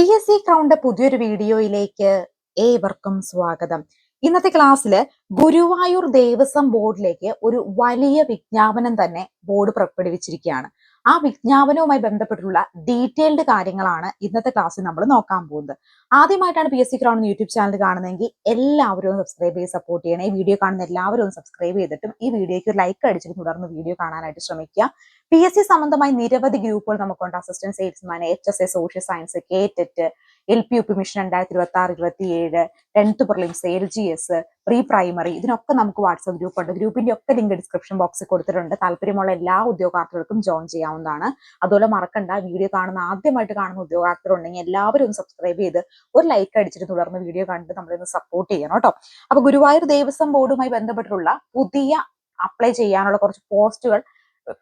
P S C crowned പുതിയൊരു വീഡിയോയിലേക്ക് ഏവർക്കും സ്വാഗതം. ഇന്നത്തെ ക്ലാസ്സിൽ ഗുരുവായൂർ ദേവസ്വം ബോർഡിലേക്ക് ഒരു വലിയ വിജ്ഞാപനം തന്നെ ബോർഡ് പുറപ്പെടുവിച്ചിരിക്കുകയാണ്. ആ വിജ്ഞാപനവുമായി ബന്ധപ്പെട്ടുള്ള ഡീറ്റെയിൽഡ് കാര്യങ്ങളാണ് ഇന്നത്തെ ക്ലാസ്സിൽ നമ്മൾ നോക്കാൻ പോകുന്നത്. ആദ്യമായിട്ടാണ് P S C crown YouTube channel കാണുന്നതെങ്കിൽ എല്ലാവരും സബ്സ്ക്രൈബ് ചെയ്ത് സപ്പോർട്ട് ചെയ്യണം. ഈ വീഡിയോ കാണുന്ന എല്ലാവരും ഒന്ന് സബ്സ്ക്രൈബ് ചെയ്തിട്ടും ഈ വീഡിയോയ്ക്ക് ഒരു ലൈക്ക് അടിച്ചിട്ട് തുടർന്ന് വീഡിയോ കാണാനായിട്ട് ശ്രമിക്കുക. പി എസ് സി സംബന്ധമായി നിരവധി ഗ്രൂപ്പുകൾ നമുക്കുണ്ട്. Assistant salesman H S A social science K TET L P U P mission രണ്ടായിരത്തി ഇരുപത്തി ആറ് ഇരുപത്തി ഏഴ് tenth prelims L G S pre primary ഇതിനൊക്കെ നമുക്ക് വാട്സ്ആപ്പ് ഗ്രൂപ്പ് ഉണ്ട്. ഗ്രൂപ്പിന്റെ ഒക്കെ ലിങ്ക് ഡിസ്ക്രിപ്ഷൻ ബോക്സിൽ കൊടുത്തിട്ടുണ്ട്. താല്പര്യമുള്ള എല്ലാ ഉദ്യോഗാർത്ഥികൾക്കും ജോയിൻ ചെയ്യാവുന്നതാണ്. അതുപോലെ മറക്കണ്ട വീഡിയോ കാണുന്ന ആദ്യമായിട്ട് കാണുന്ന ഉദ്യോഗാർത്ഥികൾ ഉണ്ടെങ്കിൽ എല്ലാവരും ഒന്ന് സബ്സ്ക്രൈബ് ചെയ്ത് ഒരു ലൈക്ക് അടിച്ചിട്ട് തുടർന്ന് വീഡിയോ കണ്ട് നമ്മളിന്ന് സപ്പോർട്ട് ചെയ്യണം കേട്ടോ. അപ്പൊ ഗുരുവായൂർ ദേവസ്വം ബോർഡുമായി ബന്ധപ്പെട്ടിട്ടുള്ള പുതിയ അപ്ലൈ ചെയ്യാനുള്ള കുറച്ച് പോസ്റ്റുകൾ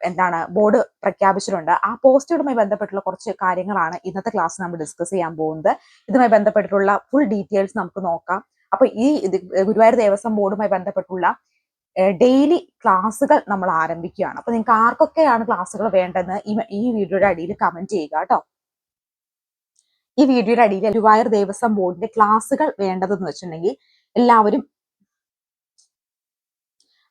എന്താണ് ബോർഡ് പ്രഖ്യാപിച്ചിട്ടുണ്ട്. ആ പോസ്റ്റുകളുമായി ബന്ധപ്പെട്ടുള്ള കുറച്ച് കാര്യങ്ങളാണ് ഇന്നത്തെ ക്ലാസ് നമ്മൾ ഡിസ്കസ് ചെയ്യാൻ പോകുന്നത്. ഇതുമായി ബന്ധപ്പെട്ടിട്ടുള്ള ഫുൾ ഡീറ്റെയിൽസ് നമുക്ക് നോക്കാം. അപ്പൊ ഈ ഗുരുവായൂർ ദേവസ്വം ബോർഡുമായി ബന്ധപ്പെട്ടുള്ള ഡെയിലി ക്ലാസ്സുകൾ നമ്മൾ ആരംഭിക്കുകയാണ്. അപ്പൊ നിങ്ങൾക്ക് ആർക്കൊക്കെയാണ് ക്ലാസ്സുകൾ വേണ്ടതെന്ന് ഈ വീഡിയോയുടെ അടിയിൽ കമന്റ് ചെയ്യുക കേട്ടോ. ഈ വീഡിയോയുടെ അടിയിൽ ഗുരുവായൂർ ദേവസ്വം ബോർഡിന്റെ ക്ലാസ്സുകൾ വേണ്ടതെന്ന് വെച്ചിട്ടുണ്ടെങ്കിൽ എല്ലാവരും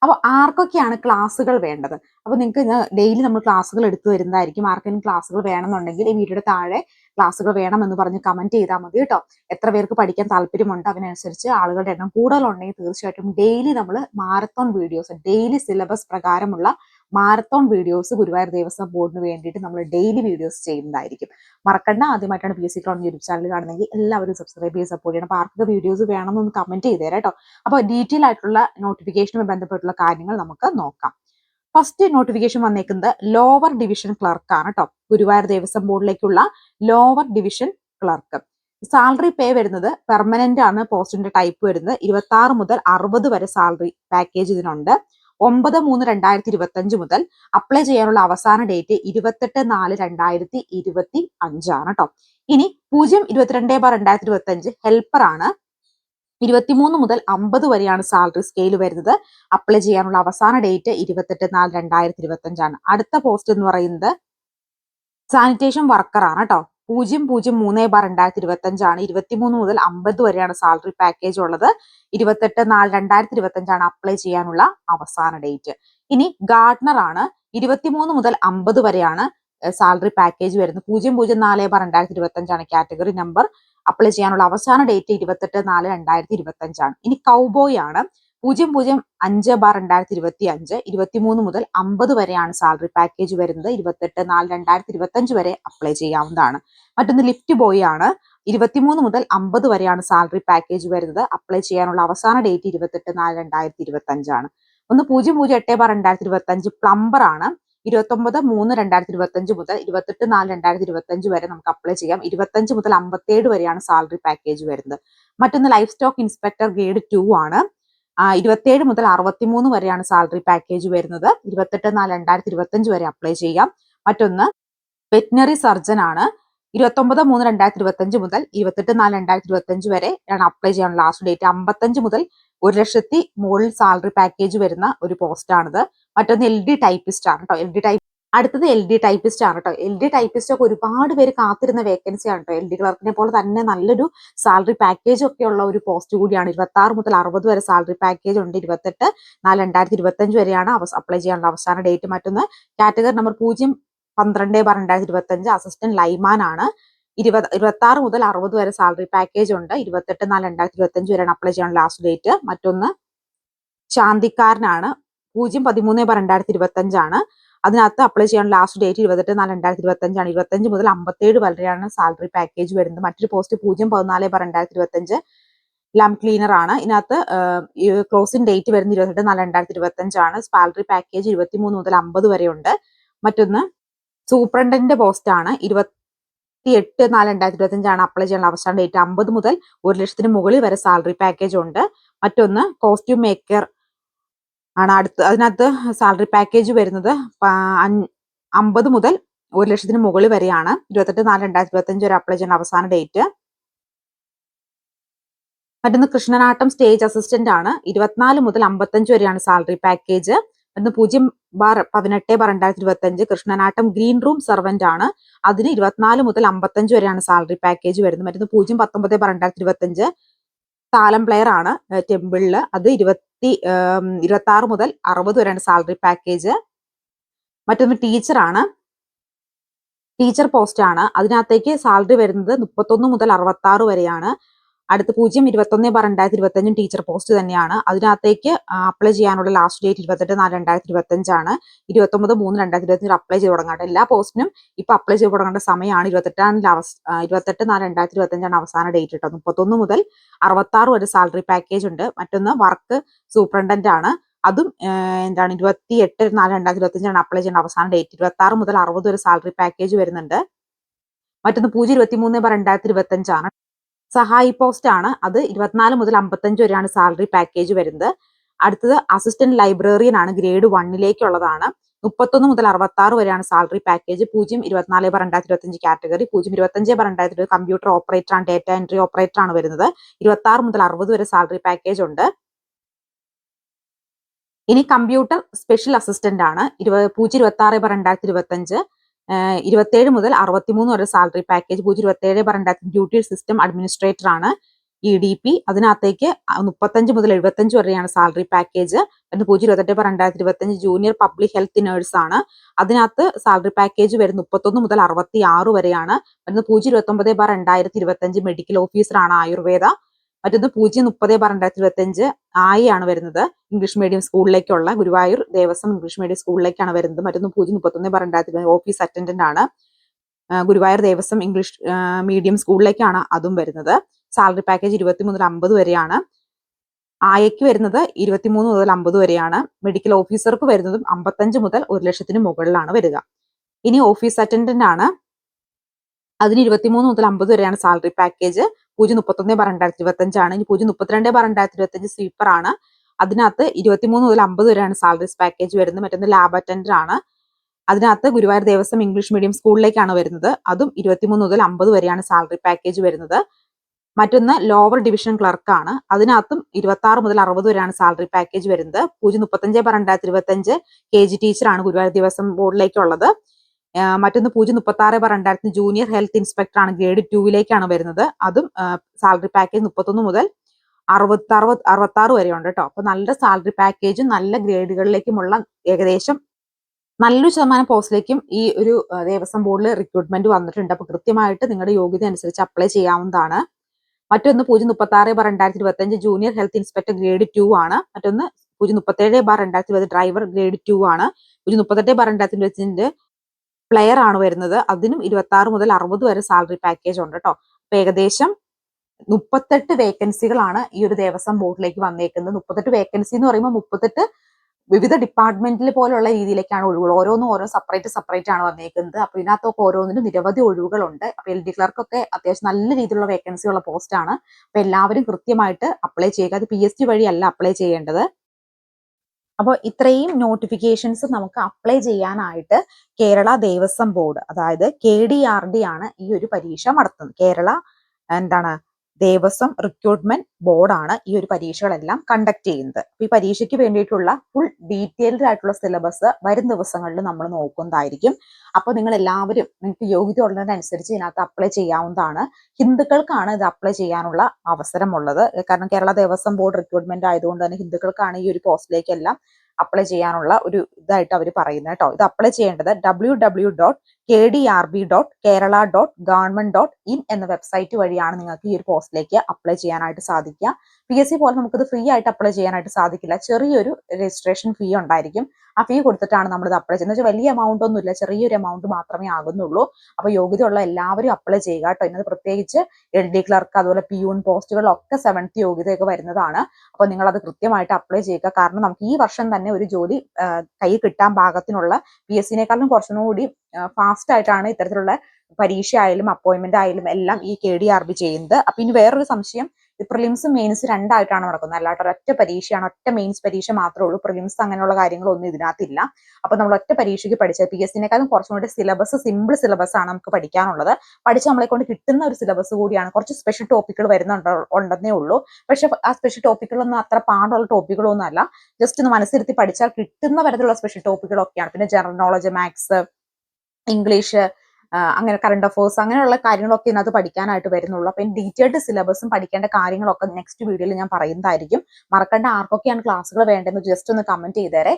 അപ്പോൾ ആർക്കൊക്കെയാണ് ക്ലാസ്സുകൾ വേണ്ടത്? അപ്പോൾ നിങ്ങൾക്ക് ഡെയിലി നമ്മൾ ക്ലാസ്സുകൾ എടുത്തു വരുന്നതായിരിക്കും ആർക്കെങ്കിലും ക്ലാസ്സുകൾ വേണമെന്നുണ്ടെങ്കിൽ ഈ വീഡിയോയുടെ താഴെ ക്ലാസ്സുകൾ എന്ന് പറഞ്ഞ് കമന്റ് ചെയ്താൽ മതി കേട്ടോ. എത്ര പേർക്ക് പഠിക്കാൻ താല്പര്യമുണ്ട് അതിനനുസരിച്ച് ആളുകളുടെ എണ്ണം കൂടുതലുണ്ടെങ്കിൽ തീർച്ചയായിട്ടും ഡെയിലി നമ്മൾ മാരത്തോൺ വീഡിയോസ് ഡെയിലി സിലബസ് പ്രകാരമുള്ള മാരത്തോൺ വീഡിയോസ് ഗുരുവായൂർ ദേവസ്വം ബോർഡിന് വേണ്ടിയിട്ട് നമ്മൾ ഡെയിലി വീഡിയോസ് ചെയ്യുന്നതായിരിക്കും. മറക്കണ്ട. ആദ്യമായിട്ടാണ് P S C crown YouTube channel കാണുന്നതെങ്കിൽ എല്ലാവരും സബ്സ്ക്രൈബ് ചെയ്ത് സപ്പോർട്ട് ചെയ്യണം. അപ്പോൾ ആർക്കൊക്കെ വീഡിയോസ് വേണമെന്നൊന്ന് കമന്റ് ചെയ്തേരാം കേട്ടോ അപ്പോൾ ഡീറ്റെയിൽ ആയിട്ടുള്ള നോട്ടിഫിക്കേഷനുമായി ബന്ധപ്പെട്ടുള്ള കാര്യങ്ങൾ നമുക്ക് നോക്കാം. ഫസ്റ്റ് നോട്ടിഫിക്കേഷൻ വന്നേക്കുന്നത് ലോവർ ഡിവിഷൻ ക്ലർക്കാണ് കേട്ടോ Guruvayur Devaswom ബോർഡിലേക്കുള്ള lower division clerk salary pay വരുന്നത് പെർമനന്റ് ആണ്. പോസ്റ്റിന്റെ ടൈപ്പ് വരുന്നത്. ഇരുപത്തി ആറ് മുതൽ അറുപത് വരെ സാലറി പാക്കേജ് ഇതിനുണ്ട്. ഒമ്പത് മൂന്ന് രണ്ടായിരത്തി ഇരുപത്തി അഞ്ച് മുതൽ അപ്ലൈ ചെയ്യാനുള്ള അവസാന ഡേറ്റ് ഇരുപത്തെട്ട് നാല് രണ്ടായിരത്തി ഇരുപത്തി അഞ്ചാണ് കേട്ടോ ഇനി പൂജ്യം ഇരുപത്തിരണ്ട് ബാർ രണ്ടായിരത്തി ഇരുപത്തി അഞ്ച് ഹെൽപ്പർ ആണ്. ഇരുപത്തിമൂന്ന് മുതൽ അമ്പത് വരെയാണ് സാലറി സ്കെയിൽ വരുന്നത്. അപ്ലൈ ചെയ്യാനുള്ള അവസാന ഡേറ്റ് ഇരുപത്തെട്ട് നാല് രണ്ടായിരത്തി ഇരുപത്തി അഞ്ചാണ് അടുത്ത പോസ്റ്റ് എന്ന് പറയുന്നത് സാനിറ്റേഷൻ വർക്കർ ആണ് കേട്ടോ പൂജ്യം പൂജ്യം മൂന്ന് ബാർ രണ്ടായിരത്തി ഇരുപത്തി അഞ്ചാണ് ഇരുപത്തിമൂന്ന് മുതൽ അമ്പത് വരെയാണ് സാലറി പാക്കേജ് ഉള്ളത്. ഇരുപത്തെട്ട് നാല് രണ്ടായിരത്തി ഇരുപത്തി അഞ്ചാണ് അപ്ലൈ ചെയ്യാനുള്ള അവസാന ഡേറ്റ് ഇനി ഗാർഡനർ ആണ്. ഇരുപത്തിമൂന്ന് മുതൽ അമ്പത് വരെയാണ് സാലറി പാക്കേജ് വരുന്നത്. പൂജ്യം പൂജ്യം നാല് ബാർ രണ്ടായിരത്തി ഇരുപത്തി അഞ്ചാണ് കാറ്റഗറി നമ്പർ അപ്ലൈ ചെയ്യാനുള്ള അവസാന ഡേറ്റ് ഇരുപത്തെട്ട് നാല് രണ്ടായിരത്തി ഇരുപത്തി അഞ്ചാണ് ഇനി കൗബോയ് ആണ്. പൂജ്യം പൂജ്യം അഞ്ച് ബാർ രണ്ടായിരത്തി ഇരുപത്തി അഞ്ച് ഇരുപത്തിമൂന്ന് മുതൽ അമ്പത് വരെയാണ് സാലറി പാക്കേജ് വരുന്നത്. ഇരുപത്തെട്ട് നാല് രണ്ടായിരത്തി ഇരുപത്തി അഞ്ച് വരെ അപ്ലൈ ചെയ്യാവുന്നതാണ്. മറ്റൊന്ന് ലിഫ്റ്റ് ബോയ് ആണ്. ഇരുപത്തിമൂന്ന് മുതൽ അമ്പത് വരെയാണ് സാലറി പാക്കേജ് വരുന്നത്. അപ്ലൈ ചെയ്യാനുള്ള അവസാന ഡേറ്റ് ഇരുപത്തെട്ട് നാല് രണ്ടായിരത്തി ഇരുപത്തി അഞ്ചാണ് ഒന്ന് പൂജ്യം പൂജ്യം എട്ട് ബാർ രണ്ടായിരത്തി ഇരുപത്തി അഞ്ച് പ്ലംബർ ആണ്. ഇരുപത്തൊമ്പത് മൂന്ന് രണ്ടായിരത്തി ഇരുപത്തി അഞ്ച് മുതൽ ഇരുപത്തെട്ട് നാല് രണ്ടായിരത്തി ഇരുപത്തി അഞ്ച് വരെ നമുക്ക് അപ്ലൈ ചെയ്യാം. ഇരുപത്തഞ്ച് മുതൽ അമ്പത്തേഴ് വരെയാണ് സാലറി പാക്കേജ് വരുന്നത്. മറ്റൊന്ന് life stock inspector grade two ആണ്. ഇരുപത്തേഴ് മുതൽ അറുപത്തിമൂന്ന് വരെയാണ് സാലറി പാക്കേജ് വരുന്നത്. ഇരുപത്തെട്ട് നാല് രണ്ടായിരത്തി ഇരുപത്തി അഞ്ച് വരെ അപ്ലൈ ചെയ്യാം. മറ്റൊന്ന് വെറ്റിനറി സർജൻ ആണ്. ഇരുപത്തൊമ്പത് മൂന്ന് രണ്ടായിരത്തി ഇരുപത്തി അഞ്ച് മുതൽ ഇരുപത്തെട്ട് നാല് രണ്ടായിരത്തി ഇരുപത്തി അഞ്ച് വരെ ആണ് അപ്ലൈ ചെയ്യാനുള്ള ലാസ്റ്റ് ഡേറ്റ് അമ്പത്തഞ്ച് മുതൽ ഒരു ലക്ഷത്തി മുകളിൽ സാലറി പാക്കേജ് വരുന്ന ഒരു പോസ്റ്റ് ആണിത്. മറ്റൊന്ന് എൽ ഡി ടൈപ്പിസ്റ്റ് ആണ് കേട്ടോ എൽ ഡി ടൈപ്പ് അടുത്തത് എൽ ഡി ടൈപ്പിസ്റ്റ് ആണ് കേട്ടോ എൽ ഡി ടൈപ്പിസ്റ്റ് ഒക്കെ ഒരുപാട് പേര് കാത്തിരുന്ന വേക്കൻസി ആണ് കേട്ടോ എൽ ഡി ക്ലർക്കിനെ പോലെ തന്നെ നല്ലൊരു സാലറി പാക്കേജ് ഒക്കെ ഉള്ള ഒരു പോസ്റ്റ് കൂടിയാണ്. ഇരുപത്തി ആറ് മുതൽ അറുപത് വരെ സാലറി പാക്കേജ് ഉണ്ട്. ഇരുപത്തെട്ട് നാല് രണ്ടായിരത്തി ഇരുപത്തി അഞ്ച് വരെയാണ് അപ്ലൈ ചെയ്യാനുള്ള അവസാന ഡേറ്റ് മറ്റൊന്ന് കാറ്റഗറി നമ്പർ പൂജ്യം പന്ത്രണ്ട് ബാർ രണ്ടായിരത്തി ഇരുപത്തി അഞ്ച് അസിസ്റ്റന്റ് ലൈമാൻ ആണ്. ഇരുപത് ഇരുപത്തി ആറ് മുതൽ അറുപത് വരെ സാലറി പാക്കേജ് ഉണ്ട്. ഇരുപത്തെട്ട് നാല് രണ്ടായിരത്തി ഇരുപത്തി അഞ്ച് വരെയാണ് അപ്ലൈ ചെയ്യാനുള്ള ലാസ്റ്റ് ഡേറ്റ് മറ്റൊന്ന് ശാന്തിക്കാരനാണ്. പൂജ്യം പതിമൂന്ന് ബാർ രണ്ടായിരത്തി ഇരുപത്തി അഞ്ചാണ് അതിനകത്ത് അപ്ലൈ ചെയ്യാൻ ലാസ്റ്റ് ഡേറ്റ് ഇരുപത്തെട്ട് നാല് രണ്ടായിരത്തി ഇരുപത്തി അഞ്ചാണ് ഇരുപത്തഞ്ച് മുതൽ അമ്പത്തേഴ് വരെയാണ് സാലറി പാക്കേജ് വരുന്നത്. മറ്റൊരു പോസ്റ്റ് പൂജ്യം പതിനാല് ബാർ രണ്ടായിരത്തി ഇരുപത്തി അഞ്ച് ലം ക്ലീനർ ആണ് ഇതിനകത്ത് ക്ലോസിംഗ് ഡേറ്റ് വരുന്നത് ഇരുപത്തെട്ട് നാല് രണ്ടായിരത്തി ഇരുപത്തി അഞ്ചാണ് സാലറി പാക്കേജ് ഇരുപത്തിമൂന്ന് മുതൽ അമ്പത് വരെയുണ്ട് മറ്റൊന്ന് സൂപ്രണ്ടന്റിന്റെ പോസ്റ്റ് ആണ്. ഇരുപത്തി എട്ട് നാല് രണ്ടായിരത്തി ഇരുപത്തി അഞ്ചാണ് അപ്ലൈ ചെയ്യാനുള്ള അവസാന ഡേറ്റ് അമ്പത് മുതൽ ഒരു ലക്ഷത്തിന് മുകളിൽ വരെ സാലറി പാക്കേജ് ഉണ്ട്. മറ്റൊന്ന് കോസ്റ്റ്യൂം മേക്കർ ആണ് അടുത്ത്. അതിനകത്ത് സാലറി പാക്കേജ് വരുന്നത് അമ്പത് മുതൽ ഒരു ലക്ഷത്തിന് മുകളിൽ വരെയാണ്. ഇരുപത്തെട്ട് നാല് രണ്ടായിരത്തി ഇരുപത്തി അഞ്ച് വരെ അപ്ലൈ ചെയ്യുന്ന അവസാന ഡേറ്റ് മറ്റൊന്ന് കൃഷ്ണനാട്ടം സ്റ്റേജ് അസിസ്റ്റന്റ് ആണ്. ഇരുപത്തിനാല് മുതൽ അമ്പത്തഞ്ച് വരെയാണ് സാലറി പാക്കേജ് മറ്റൊന്ന് പൂജ്യം ബാർ പതിനെട്ട് ബാർ രണ്ടായിരത്തി ഇരുപത്തി അഞ്ച് കൃഷ്ണനാട്ടം ഗ്രീൻ റൂം സെർവന്റ് ആണ്. അതിന് ഇരുപത്തിനാല് മുതൽ അമ്പത്തഞ്ച് വരെയാണ് സാലറി പാക്കേജ് വരുന്നത്. മറ്റൊന്ന് പൂജ്യം പത്തൊമ്പത് ബാർ രണ്ടായിരത്തി ഇരുപത്തി അഞ്ച് താലം പ്ലെയർ ആണ്. ടെമ്പിളിൽ. അത് ഇരുപത്തി ഇരുപത്തി ആറ് മുതൽ അറുപത് വരെയാണ് സാലറി പാക്കേജ് മറ്റൊന്ന് ടീച്ചറാണ് ടീച്ചർ പോസ്റ്റ് ആണ്. അതിനകത്തേക്ക് സാലറി വരുന്നത് മുപ്പത്തൊന്ന് മുതൽ അറുപത്തി ആറ് വരെയാണ്. അടുത്ത പൂജ്യം ഇരുപത്തൊന്ന് ബാർ രണ്ടായിരത്തി ഇരുപത്തഞ്ചും ടീച്ചർ പോസ്റ്റ് തന്നെയാണ്. അതിനകത്തേക്ക് അപ്ലൈ ചെയ്യാനുള്ള ലാസ്റ്റ് ഡേറ്റ് ഇരുപത്തെട്ട് നാല് രണ്ടായിരത്തി ഇരുപത്തഞ്ചാണ്. ഇരുപത്തൊമ്പത് മൂന്ന് രണ്ടായിരത്തി ഇരുപത്തഞ്ചിൽ അപ്ലൈ ചെയ്ത് തുടങ്ങാണ്ട് എല്ലാ പോസ്റ്റിനും ഇപ്പൊ അപ്ലൈ ചെയ്ത് തുടങ്ങേണ്ട സമയമാണ് ഇരുപത്തെട്ടാണ് ഇരുപത്തെട്ട് നാല് രണ്ടായിരത്തി ഇരുപത്തഞ്ചാണ് അവസാന ഡേറ്റ് കേട്ടോ മുപ്പത്തൊന്ന് മുതൽ അറുപത്തി ആറ് വരെ സാലറി പാക്കേജ് ഉണ്ട്. മറ്റൊന്ന് വർക്ക് സൂപ്രണ്ടന്റ് ആണ്. അതും എന്താണ് ഇരുപത്തി എട്ട് നാല് രണ്ടായിരത്തി ഇരുപത്തഞ്ചാണ് അപ്ലൈ ചെയ്യേണ്ട അവസാന ഡേറ്റ് ഇരുപത്തി ആറ് മുതൽ അറുപത് വരെ സാലറി പാക്കേജ് വരുന്നുണ്ട്. മറ്റൊന്ന് പൂജ്യം ഇരുപത്തി മൂന്ന് രണ്ടായിരത്തി ഇരുപത്തഞ്ചാണ്. സഹായി പോസ്റ്റ് ആണ്. അത് ഇരുപത്തിനാല് മുതൽ അമ്പത്തഞ്ച് വരെയാണ് സാലറി പാക്കേജ് വരുന്നത്. അടുത്തത് അസിസ്റ്റന്റ് ലൈബ്രറിയൻ ആണ് ഗ്രേഡ് വണ്ണിലേക്കുള്ളതാണ് മുപ്പത്തൊന്ന് മുതൽ അറുപത്തി ആറ് വരെയാണ് സാലറി പാക്കേജ് പൂജ്യം ഇരുപത്തിനാല് ബാർ രണ്ടായിരത്തി ഇരുപത്തഞ്ച് കാറ്റഗറി പൂജ്യം ഇരുപത്തഞ്ച് ബാർ രണ്ടായിരത്തി ഇരുപത് കമ്പ്യൂട്ടർ ഓപ്പറേറ്റർ ആണ് ഡേറ്റ എൻട്രി ഓപ്പറേറ്റർ ആണ് വരുന്നത്. ഇരുപത്തി ആറ് മുതൽ അറുപത് വരെ സാലറി പാക്കേജ് ഉണ്ട്. ഇനി കമ്പ്യൂട്ടർ സ്പെഷ്യൽ അസിസ്റ്റന്റ് ആണ്. ഇരുപത് പൂജ്യം ഇരുപത്തി ആറ് ബാർ രണ്ടായിരത്തി ഇരുപത്തഞ്ച് ഇരുപത്തേഴ് മുതൽ അറുപത്തിമൂന്ന് വരെ സാലറി പാക്കേജ് പൂജ്യം ഇരുപത്തേഴ് പറഞ്ഞിട്ട് ഡ്യൂട്ടി സിസ്റ്റം അഡ്മിനിസ്ട്രേറ്റർ ആണ് ഇ ഡി പി അതിനകത്തേക്ക് മുപ്പത്തഞ്ച് മുതൽ എഴുപത്തഞ്ച് വരെയാണ് സാലറി പാക്കേജ് പിന്നെ പൂജ്യം ഇരുപത്തെട്ട് ബാർ രണ്ടായിരത്തി ഇരുപത്തഞ്ച് ജൂനിയർ പബ്ലിക് ഹെൽത്ത് നേഴ്സ് ആണ്. അതിനകത്ത് സാലറി പാക്കേജ് വരുന്നത് മുപ്പത്തൊന്ന് മുതൽ അറുപത്തി ആറ് വരെയാണ്. പിന്നെ പൂജ്യം ഇരുപത്തൊമ്പത് ബാർ രണ്ടായിരത്തി ഇരുപത്തഞ്ച് മെഡിക്കൽ ഓഫീസർ ആണ് ആയുർവേദ. മറ്റൊന്ന് പൂജ്യം മുപ്പത് ബാർ രണ്ടായിരത്തി ഇരുപത്തി അഞ്ച് ആയിയാണ് വരുന്നത് ഇംഗ്ലീഷ് മീഡിയം സ്കൂളിലേക്കുള്ള ഗുരുവായൂർ ദേവസ്വം ഇംഗ്ലീഷ് മീഡിയം സ്കൂളിലേക്കാണ് വരുന്നത്. മറ്റൊന്ന് പൂജ്യം മുപ്പത്തൊന്ന് ബാർ രണ്ടായിരത്തി ഓഫീസ് അറ്റൻഡന്റ് ആണ്. ഗുരുവായൂർ ദേവസ്വം ഇംഗ്ലീഷ് മീഡിയം സ്കൂളിലേക്കാണ് അതും വരുന്നത്. സാലറി പാക്കേജ് ഇരുപത്തി മുതൽ അമ്പത് വരെയാണ്. ആയയ്ക്ക് വരുന്നത് ഇരുപത്തിമൂന്ന് മുതൽ അമ്പത് വരെയാണ്. മെഡിക്കൽ ഓഫീസർക്ക് വരുന്നതും അമ്പത്തഞ്ച് മുതൽ ഒരു ലക്ഷത്തിന് മുകളിലാണ് വരിക. ഇനി ഓഫീസ് അറ്റൻഡന്റ് ആണ്. അതിന് ഇരുപത്തിമൂന്ന് മുതൽ അമ്പത് വരെയാണ് സാലറി പാക്കേജ് പൂജ്യം മുപ്പത്തൊന്ന് ബാർ രണ്ടായിരത്തി ഇരുപത്തി അഞ്ചാണ് ഇനി പൂജ്യം മുപ്പത്തിരണ്ട് ബാർ രണ്ടായിരത്തി ഇരുപത്തി അഞ്ച് സ്വീപ്പർ ആണ്. അതിനകത്ത് ഇരുപത്തിമൂന്ന് മുതൽ അമ്പത് വരെയാണ് സാലറീസ് പാക്കേജ് വരുന്നത്. മറ്റൊന്ന് ലാബ് അറ്റൻഡർ ആണ്. അതിനകത്ത് ഗുരുവായൂർ ദേവസ്വം ഇംഗ്ലീഷ് മീഡിയം സ്കൂളിലേക്കാണ് വരുന്നത്. അതും ഇരുപത്തിമൂന്ന് മുതൽ അമ്പത് വരെയാണ് സാലറി പാക്കേജ് വരുന്നത്. മറ്റൊന്ന് ലോവർ ഡിവിഷൻ ക്ലർക്ക് ആണ്. അതിനകത്തും ഇരുപത്തി ആറ് മുതൽ അറുപത് വരെയാണ് സാലറി പാക്കേജ് വരുന്നത്. പൂജ്യം മുപ്പത്തഞ്ച് രണ്ടായിരത്തി ഇരുപത്തി അഞ്ച് കെ ജി ടീച്ചറാണ് ഗുരുവായൂർ ദേവസ്വം ബോർഡിലേക്കുള്ളത് മറ്റൊന്ന് പൂജ്യം മുപ്പത്തി ആറ് ബാർ രണ്ടായിരത്തി ജൂനിയർ ഹെൽത്ത് ഇൻസ്പെക്ടർ ആണ് ഗ്രേഡ് ടൂവിലേക്കാണ് വരുന്നത്. അതും സാലറി പാക്കേജ് മുപ്പത്തൊന്ന് മുതൽ അറുപത്തി അറുപത് അറുപത്തി ആറ് വരെ ഉണ്ട് കേട്ടോ അപ്പൊ നല്ല സാലറി പാക്കേജും നല്ല ഗ്രേഡുകളിലേക്കുമുള്ള ഏകദേശം നല്ലൊരു ശതമാനം പോസ്റ്റിലേക്കും ഈ ഒരു ദേവസ്വം ബോർഡിൽ റിക്രൂട്ട്മെന്റ് വന്നിട്ടുണ്ട്. അപ്പൊ കൃത്യമായിട്ട് നിങ്ങളുടെ യോഗ്യത അനുസരിച്ച് അപ്ലൈ ചെയ്യാവുന്നതാണ്. മറ്റൊന്ന് പൂജ്യം മുപ്പത്തി ആറ് ബാർ രണ്ടായിരത്തി ഇരുപത്തി അഞ്ച് junior health inspector grade two ആണ്. മറ്റൊന്ന് പൂജ്യം മുപ്പത്തേഴ് ബാർ രണ്ടായിരത്തി ഇരുപത് ഡ്രൈവർ ഗ്രേഡ് ടു ആണ്. പൂജ്യം മുപ്പത്തെട്ട് ബാർ രണ്ടായിരത്തി ഇരുപത്തിയഞ്ചിന്റെ പ്ലെയർ ആണ് വരുന്നത്. അതിനും ഇരുപത്തി മുതൽ അറുപത് വരെ സാലറി പാക്കേജ് ഉണ്ട് കേട്ടോ അപ്പൊ ഏകദേശം മുപ്പത്തെട്ട് വേക്കൻസികളാണ് ഈ ഒരു ദേവസ്വം ബോർഡിലേക്ക് വന്നേക്കുന്നത്. മുപ്പത്തെട്ട് വേക്കൻസി എന്ന് പറയുമ്പോൾ മുപ്പത്തെട്ട് വിവിധ ഡിപ്പാർട്ട്മെന്റിൽ പോലുള്ള രീതിയിലേക്കാണ് ഒഴിവുകൾ ഓരോന്നും ഓരോ സെപ്പറേറ്റ് സെപ്പറേറ്റ് ആണ് വന്നേക്കുന്നത്. അപ്പൊ ഇതിനകത്തൊക്കെ ഓരോന്നിനും നിരവധി ഒഴിവുകളുണ്ട്. അപ്പൊ എൽ ഡി ക്ലർക്കൊക്കെ അത്യാവശ്യം നല്ല രീതിയിലുള്ള വേക്കൻസി ഉള്ള പോസ്റ്റാണ് അപ്പൊ എല്ലാവരും കൃത്യമായിട്ട് അപ്ലൈ ചെയ്യുക. അത് പി എസ് ടി വഴിയല്ല അപ്ലൈ ചെയ്യേണ്ടത്. അപ്പോൾ ഇത്രയും നോട്ടിഫിക്കേഷൻസ് നമുക്ക് അപ്ലൈ ചെയ്യാനായിട്ട് കേരള ദേവസ്വം ബോർഡ് അതായത് കെ ഡി ആർ ഡി ആണ് ഈ ഒരു പരീക്ഷ നടത്തുന്നത്. കേരള എന്താണ് ദേവസ്വം റിക്രൂട്ട്മെന്റ് ബോർഡാണ് ഈ ഒരു പരീക്ഷകളെല്ലാം കണ്ടക്ട് ചെയ്യുന്നത്. ഈ പരീക്ഷയ്ക്ക് വേണ്ടിയിട്ടുള്ള ഫുൾ ഡീറ്റെയിൽഡ് ആയിട്ടുള്ള സിലബസ് വരും ദിവസങ്ങളിൽ നമ്മൾ നോക്കുന്നതായിരിക്കും. അപ്പോൾ നിങ്ങൾ എല്ലാവരും നിങ്ങൾക്ക് യോഗ്യത ഉള്ളതിനനുസരിച്ച് ഇതിനകത്ത് അപ്ലൈ ചെയ്യാവുന്നതാണ്. ഹിന്ദുക്കൾക്കാണ് ഇത് അപ്ലൈ ചെയ്യാനുള്ള അവസരമുള്ളത്. കാരണം കേരള ദേവസ്വം ബോർഡ് റിക്രൂട്ട്മെന്റ് ആയതുകൊണ്ട് തന്നെ ഹിന്ദുക്കൾക്കാണ് ഈ ഒരു പോസ്റ്റിലേക്കെല്ലാം അപ്ലൈ ചെയ്യാനുള്ള ഒരു ഇതായിട്ട് അവർ പറയുന്നത് കേട്ടോ. ഇത് അപ്ലൈ ചെയ്യേണ്ടത് W W dot K D R B dot Kerala dot government dot in എന്ന വെബ്സൈറ്റ് വഴിയാണ് നിങ്ങൾക്ക് ഈ ഒരു പോസ്റ്റിലേക്ക് അപ്ലൈ ചെയ്യാനായിട്ട് സാധിക്കുക. പി എസ് സി പോലെ നമുക്കിത് ഫ്രീ ആയിട്ട് അപ്ലൈ ചെയ്യാനായിട്ട് സാധിക്കില്ല. ചെറിയൊരു രജിസ്ട്രേഷൻ ഫീ ഉണ്ടായിരിക്കും. ആ ഫീ കൊടുത്തിട്ടാണ് നമ്മൾ ഇത് അപ്ലൈ ചെയ്യുന്നത് വലിയ എമൗണ്ട് ഒന്നുമില്ല. ചെറിയൊരു എമൗണ്ട് മാത്രമേ ആകുന്നുള്ളൂ. അപ്പോൾ യോഗ്യതയുള്ള എല്ലാവരും അപ്ലൈ ചെയ്യുക കേട്ടോ. ഇന്നത് പ്രത്യേകിച്ച് എൽ ഡി ക്ലർക്ക് അതുപോലെ പി യൂൺ പോസ്റ്റുകളിലൊക്കെ സെവൻത്ത് യോഗ്യതയൊക്കെ വരുന്നതാണ്. അപ്പോൾ നിങ്ങൾ അത് കൃത്യമായിട്ട് അപ്ലൈ ചെയ്യുക. കാരണം നമുക്ക് ഈ വർഷം തന്നെ ഒരു ജോലി കൈ കിട്ടാൻ പാകത്തിനുള്ള പി എസ് സിനേക്കാളും കുറച്ചും കൂടി ഫാസ്റ്റ് ഫാസ്റ്റ് ആയിട്ടാണ് ഇത്തരത്തിലുള്ള പരീക്ഷ ആയാലും അപ്പോയിന്റ്മെന്റ് ആയാലും എല്ലാം ഈ കെ ഡി ആർ ബി ചെയ്യുന്നത്. അപ്പൊ ഇനി വേറൊരു സംശയം പ്രിലിംസും മെയിൻസ് രണ്ടായിട്ടാണ് നടക്കുന്നത്. അല്ലാണ്ട് ഒരൊറ്റ പരീക്ഷയാണ് ഒറ്റ മെയിൻസ് പരീക്ഷ മാത്രമേ ഉള്ളൂ. പ്രിലിംസ് അങ്ങനെയുള്ള കാര്യങ്ങളൊന്നും ഇതിനകത്തില്ല. അപ്പൊ നമ്മൾ ഒറ്റ പരീക്ഷയ്ക്ക് പഠിച്ച പി എസ് സിനെക്കാളും കുറച്ചും കൂടി സിലബസ് സിമ്പിൾ സിലബസ് ആണ് നമുക്ക് പഠിക്കാനുള്ളത്. പഠിച്ച് നമ്മളെ കൊണ്ട് കിട്ടുന്ന ഒരു സിലബസ് കൂടിയാണ്. കുറച്ച് സ്പെഷ്യൽ ടോപ്പിക്കുകൾ വരുന്നുണ്ട് ഉണ്ടെന്നേ ഉള്ളൂ. പക്ഷെ ആ സ്പെഷ്യൽ ടോപ്പിക്കുകളൊന്നും അത്ര പാടുള്ള ടോപ്പിക്കുകളൊന്നും അല്ല. ജസ്റ്റ് ഒന്ന് മനസ്സിരുത്തി പഠിച്ചാൽ കിട്ടുന്ന തരത്തിലുള്ള സ്പെഷ്യൽ ടോപ്പിക്കുകളൊക്കെയാണ് പിന്നെ ജനറൽ നോളജ് മാത്സ് ഇംഗ്ലീഷ് അങ്ങനെ കറണ്ട് അഫേഴ്സ് അങ്ങനെയുള്ള കാര്യങ്ങളൊക്കെ ഇതിനകത്ത് പഠിക്കാനായിട്ട് വരുന്നുള്ളൂ. അപ്പം ഡീറ്റെയിൽഡ് സിലബസും പഠിക്കേണ്ട കാര്യങ്ങളൊക്കെ നെക്സ്റ്റ് വീഡിയോയിൽ ഞാൻ പറയുന്നതായിരിക്കും. മറക്കേണ്ട ആർക്കൊക്കെയാണ് ക്ലാസ്സുകൾ വേണ്ടതെന്ന് ജസ്റ്റ് ഒന്ന് കമന്റ് ചെയ്തേരെ.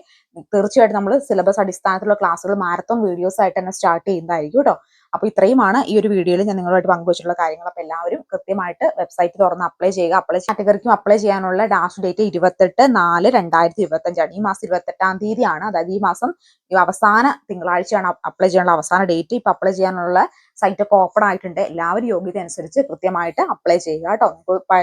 തീർച്ചയായിട്ടും നമ്മൾ സിലബസ് അടിസ്ഥാനത്തിലുള്ള ക്ലാസ്സുകൾ മാരത്തോൺ വീഡിയോസ് ആയിട്ട് തന്നെ സ്റ്റാർട്ട് ചെയ്യുന്നതായിരിക്കും കേട്ടോ അപ്പോൾ ഇത്രയുമാണ് ഈ ഒരു വീഡിയോയിൽ ഞാൻ നിങ്ങളുമായിട്ട് പങ്കുവച്ചിട്ടുള്ള കാര്യങ്ങൾ. അപ്പോൾ എല്ലാവരും കൃത്യമായിട്ട് വെബ്സൈറ്റ് തുറന്ന് അപ്ലൈ ചെയ്യുക. അപ്ലൈ കാറ്റഗറിക്കും അപ്ലൈ ചെയ്യാനുള്ള ഡാഷ് ഡേറ്റ് ഇരുപത്തെട്ട് നാല് രണ്ടായിരത്തി ഇരുപത്തഞ്ചാണ്. ഈ മാസം ഇരുപത്തെട്ടാം തീയതിയാണ്. അതായത് ഈ മാസം അവസാന തിങ്കളാഴ്ചയാണ് അപ്ലൈ ചെയ്യാനുള്ള അവസാന ഡേറ്റ് ഇപ്പൊ അപ്ലൈ ചെയ്യാനുള്ള സൈറ്റ് ഒക്കെ ഓപ്പൺ ആയിട്ടുണ്ട്. എല്ലാവരും യോഗ്യത അനുസരിച്ച് കൃത്യമായിട്ട് അപ്ലൈ ചെയ്യുക കേട്ടോ.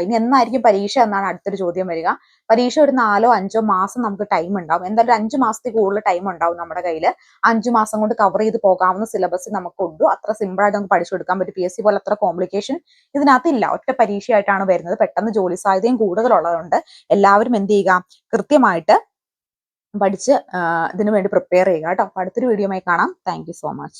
ഇനി എന്നായിരിക്കും പരീക്ഷ എന്നാണ് അടുത്തൊരു ചോദ്യം വരിക. പരീക്ഷ ഒരു നാലോ അഞ്ചോ മാസം നമുക്ക് ടൈം ഉണ്ടാവും. എന്തായാലും അഞ്ചു മാസത്തിൽ കൂടുതൽ ടൈം ഉണ്ടാവും നമ്മുടെ കയ്യിൽ അഞ്ചു മാസം കൊണ്ട് കവർ ചെയ്ത് പോകാവുന്ന സിലബസ് നമുക്കുണ്ട്. അത്ര സിമ്പിളായിട്ട് നമുക്ക് പഠിച്ചെടുക്കാൻ പറ്റും. പി എസ് സി പോലെ അത്ര കോംപ്ലിക്കേഷൻ ഇതിനകത്തില്ല. ഒറ്റ പരീക്ഷയായിട്ടാണ് വരുന്നത്. പെട്ടെന്ന് ജോലി സാധ്യതയും കൂടുതലുള്ളതുകൊണ്ട് എല്ലാവരും എന്ത് ചെയ്യുക? കൃത്യമായിട്ട് പഠിച്ച് ഇതിനു വേണ്ടി പ്രിപ്പയർ ചെയ്യുക കേട്ടോ. അടുത്തൊരു വീഡിയോ കാണാം. Thank so much